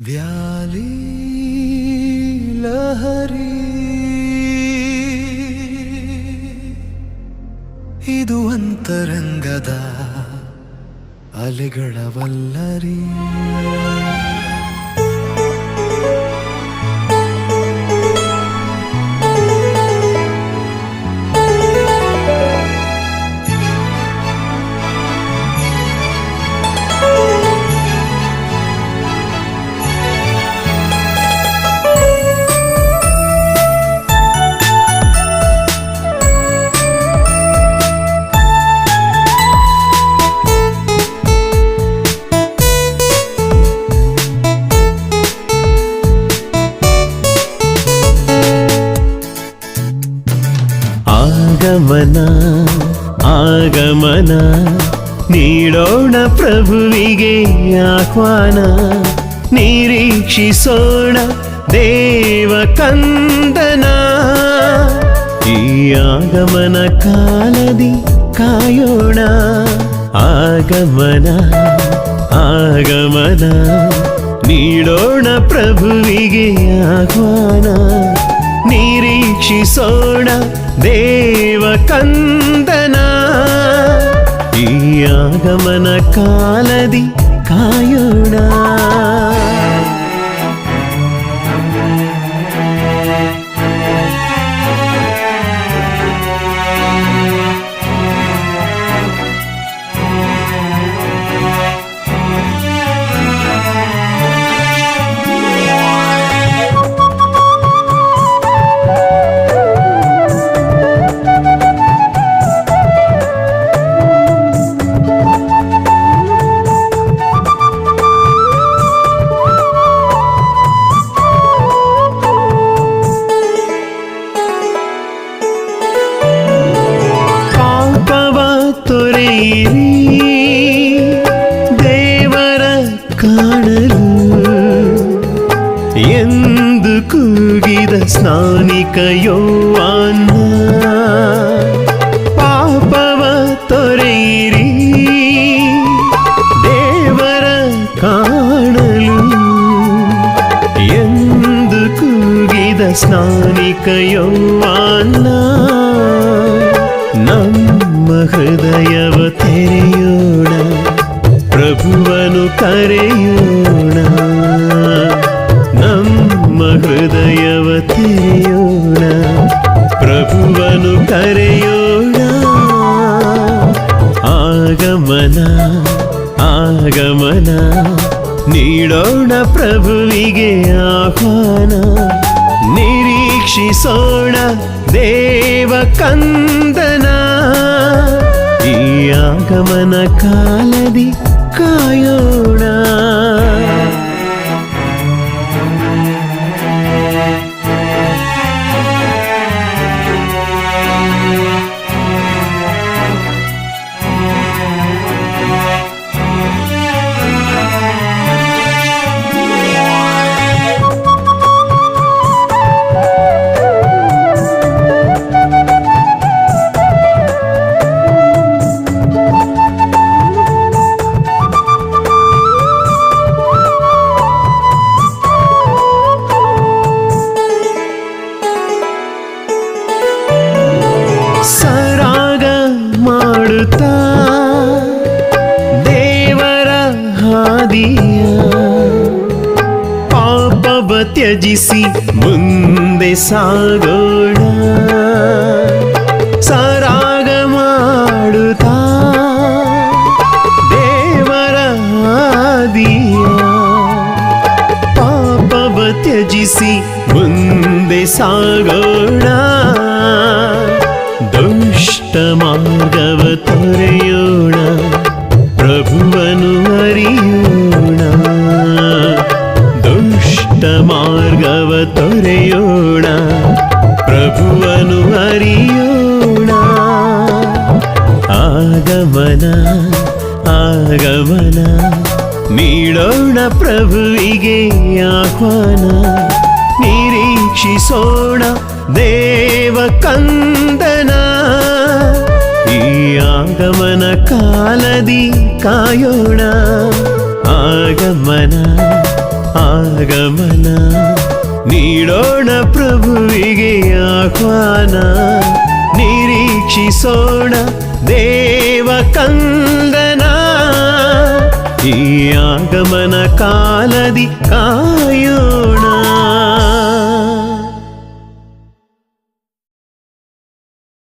Valley Lahari. ಇದು ಅಂತರಂಗದ ಅಲೆಗಳ ಆಗಮನ ಆಗಮನ ನೀಡೋಣ ಪ್ರಭುವಿಗೆ ಆಹ್ವಾನ. ನಿರೀಕ್ಷಿಸೋಣ ದೇವ ಕಂದನ. ಈ ಆಗಮನ ಕಾಲದಿ ಕಾಯೋಣ. ಆಗಮನ ಆಗಮನ ನೀಡೋಣ ಪ್ರಭುವಿಗೆ ಆಹ್ವಾನ. ನಿರೀಕ್ಷಿಸೋಣ ದೇವ ಕಂದನ ಈ ಆಗಮನ ಕಾಲದಿ ಕಾಯೋಣ ಕೂಗಿದ ಸ್ನಾನಿಕ ಯೋವಾನ ಪಾಪವ ತೊರೆಯಿರಿ, ದೇವರ ಕಾಣಲು. ಎಂದು ಕೂಗಿದ ಸ್ನಾನಿಕಯೋವನ್ನ ಯೌವಾನ ನಮ್ಮ ಹೃದಯವ ತೆರೆಯೋಣ, ಪ್ರಭುವನು ಕರೆಯೋಣ. ಹೃದಯವ ತೆರೆಯೋಣ, ಪ್ರಭುವನು ಕರೆಯೋಣ. ಆಗಮನ ಆಗಮನ, ನೀಡೋಣ ಪ್ರಭುವಿಗೆ ಆಹ್ವಾನ. ನಿರೀಕ್ಷಿಸೋಣ ದೇವ ಕಂದನ. ಈ ಆಗಮನ ಕಾಲದಿ ಕಾಯೋಣ. ಮಾಡುತ್ತಾ ದೇವರ ಹಾದಿಯ ಪಾಪವ ತ್ಯಜಿಸಿ ಮುಂದೆ ಸಾಗೋಣ. ಸರಾಗ ಮಾಡುತ್ತಾ? ದೇವರ ಹಾದಿಯ ಪಾಪವ ತ್ಯಜಿಸಿ ಮುಂದೆ ಸಾಗೋಣ. ದುಷ್ಟ ಮಾರ್ಗವ ತೊರೆಯೋಣ, ಪ್ರಭುವನು ಅರಿಯೋಣ. ದುಷ್ಟ ಮಾರ್ಗವ ತೊರೆಯೋಣ, ಪ್ರಭುವನು ಅರಿಯೋಣ. ಆಗಮನ ಆಗಮನ, ನೀಡೋಣ ಪ್ರಭುವಿಗೆ ಆಹ್ವಾನ. ನಿರೀಕ್ಷಿಸೋಣ ದೇವ ಕಂದನ. ಆಗಮನ ಕಾಲದಿ ಕಾಯೋಣ ಆಗಮನ ಆಗಮನ ನೀಡೋಣ ಪ್ರಭುವಿಗೆ ಆಹ್ವಾನ ನಿರೀಕ್ಷಿಸೋಣ ದೇವ ಕಂದನ ಈ ಆಗಮನ ಕಾಲದಿ ಕಾಯೋಣ